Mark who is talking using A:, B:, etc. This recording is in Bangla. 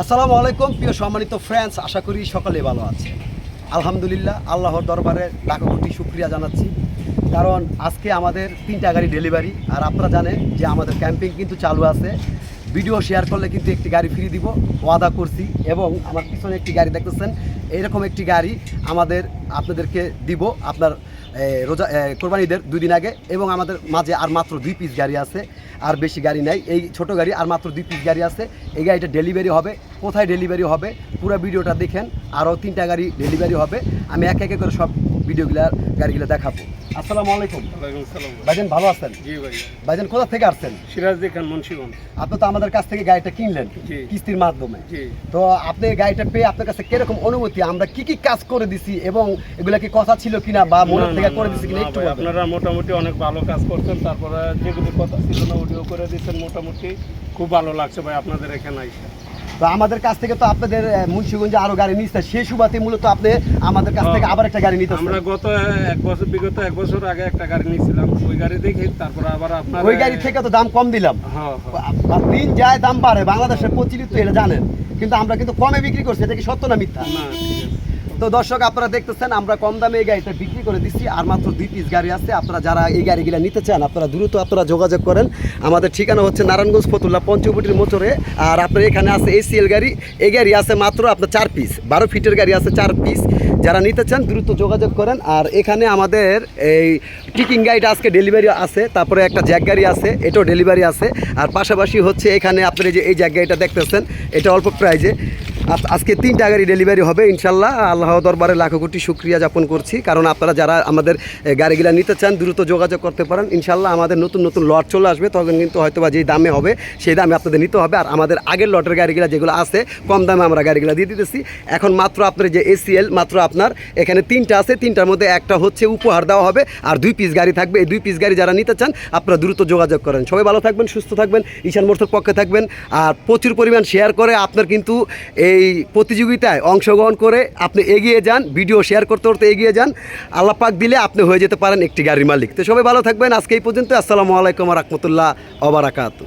A: আসসালামু আলাইকুম, প্রিয় সম্মানিত ফ্রেন্ডস আশা করি সকলে ভালো আছে। আলহামদুলিল্লাহ, আল্লাহর দরবারে লাখো কোটি শুক্রিয়া জানাচ্ছি। কারণ আজকে আমাদের তিনটা গাড়ি ডেলিভারি আর আপনারা জানেন যে আমাদের ক্যাম্পিং কিন্তু চালু আছে। ভিডিও শেয়ার করলে কিন্তু একটি গাড়ি ফ্রি দিব, ওয়াদা করছি এবং আমার পিছনে একটি গাড়ি দেখতেছেন, এরকম একটি গাড়ি আমাদের আপনাদেরকে দিব, আপনার রোজা কোরবানিদের দুই দিন আগে এবং আমাদের মাঝে আর মাত্র দুই পিস গাড়ি আছে। আর বেশি গাড়ি নাই। এই ছোট গাড়ি আর মাত্র দুই পিস গাড়ি আছে। এই গাড়িটা ডেলিভারি হবে। কোথায় ডেলিভারি হবে? পুরো ভিডিওটা দেখেন। আরও তিনটা গাড়ি ডেলিভারি হবে। আমি এক একে করে সব ভিডিওগুলো গাড়িগুলো দেখাবো। আসসালামু আলাইকুম। ভাইজান ভালো আছেন? ভাইজান কোথা থেকে আসছেন?
B: সিরাজদি খান মুন্সিগঞ্জ।
A: আপনি তো আমাদের কাছ থেকে গাড়িটা কিনলেন কিস্তির মাধ্যমে। তো আপনি গাড়িটা পেয়ে আপনার কাছে কীরকম অনুভূতি? আমরা কি কি কাজ করে দিছি এবং এগুলা কি কথা ছিল কিনা বা
B: মনে
A: থেকে করে দিছি কিনা একটু
B: আপনারা মোটামুটি অনেক ভালো কাজ করছেন। তারপরে যেগুলি কথা ছিল না ওডিও করে দিচ্ছেন মোটামুটি। খুব ভালো লাগছে ভাই আপনাদের এখানে আইসা।
A: তো আমাদের কাছ থেকে তো আপনাদের মুন্সিগঞ্জে আরও গাড়ি নিচ্ছে সেই সুবাদে মূলত আপনি আমাদের কাছ থেকে
B: হ্যাঁ।
A: আবার একটা গাড়ি নিতে
B: আমরা গত এক বছর বিগত এক বছর আগে একটা গাড়ি নিয়েছিলাম। ওই গাড়ি দেখে তারপর আবার আপনার
A: ওই গাড়ি থেকে তো দাম কম দিলাম।
B: হ্যাঁ হ্যাঁ।
A: দিন যায় দাম বাড়ে। বাংলাদেশের প্রচলিত এটা জানেন। কিন্তু আমরা কিন্তু কমে বিক্রি করছি এটা কি সত্য না মিথ্যা?
B: না
A: তো দর্শক, আপনারা দেখতেছেন, আমরা কম দামে এই গাড়িটা বিক্রি করে দিচ্ছি আর মাত্র দুই পিস গাড়ি আছে। আপনারা যারা এই গাড়িগুলো নিতে চান, আপনারা দ্রুত আপনারা যোগাযোগ করেন। আমাদের ঠিকানা হচ্ছে নারায়ণগঞ্জ ফতুল্লা পঞ্চবটির মোচরে। আর আপনার এখানে আছে এসিএল গাড়ি। এই গাড়ি আছে মাত্র আপনার চার পিস বারো ফিটের গাড়ি আছে চার পিস যারা নিতে চান, দ্রুত যোগাযোগ করেন। আর এখানে আমাদের এই টিকিং গাড়িটা আজকে ডেলিভারি আছে। তারপরে একটা জ্যাক গাড়ি আছে। এটাও ডেলিভারি আছে। আর পাশাপাশি হচ্ছে এখানে আপনার যে, এই জ্যাক গাড়িটা দেখতেছেন, এটা অল্প প্রাইজে আজকে তিনটা গাড়ি ডেলিভারি হবে, ইনশাল্লাহ। আল্লাহ দরবারে লাখো কোটি শুক্রিয়া যাপন করছি। কারণ আপনারা যারা আমাদের গাড়িগুলো নিতে চান, দ্রুত যোগাযোগ করতে পারেন। ইনশাল্লাহ আমাদের নতুন নতুন লট চলে আসবে। তখন কিন্তু হয়তো বা যেই দামে হবে, সেই দামে আপনাদের নিতে হবে। আর আমাদের আগের লটের গাড়িগুলো যেগুলো আছে, কম দামে আমরা গাড়িগুলো দিয়ে দিতেছি। এখন মাত্র আপনার যে এসিএল মাত্র আপনার এখানে তিনটা আছে। তিনটার মধ্যে একটা হচ্ছে উপহার দেওয়া হবে। আর দুই পিস গাড়ি থাকবে। এই দুই পিস গাড়ি যারা নিতে চান, আপনারা দ্রুত যোগাযোগ করেন। সবাই ভালো থাকবেন, সুস্থ থাকবেন, ঈশান মোর্থর পক্ষে থাকবেন। আর প্রচুর পরিমাণ শেয়ার করে আপনার কিন্তু এই প্রতিযোগিতায় অংশগ্রহণ করে আপনি এগিয়ে যান, ভিডিও শেয়ার করতে করতে এগিয়ে যান, আল্লাহ পাক দিলে আপনি হয়ে যেতে পারেন একটি গাড়ির মালিক। তো সবাই ভালো থাকবেন, আজকে এই পর্যন্ত আসসালামু আলাইকুম রহমতুল্লাহ অবরাকাতু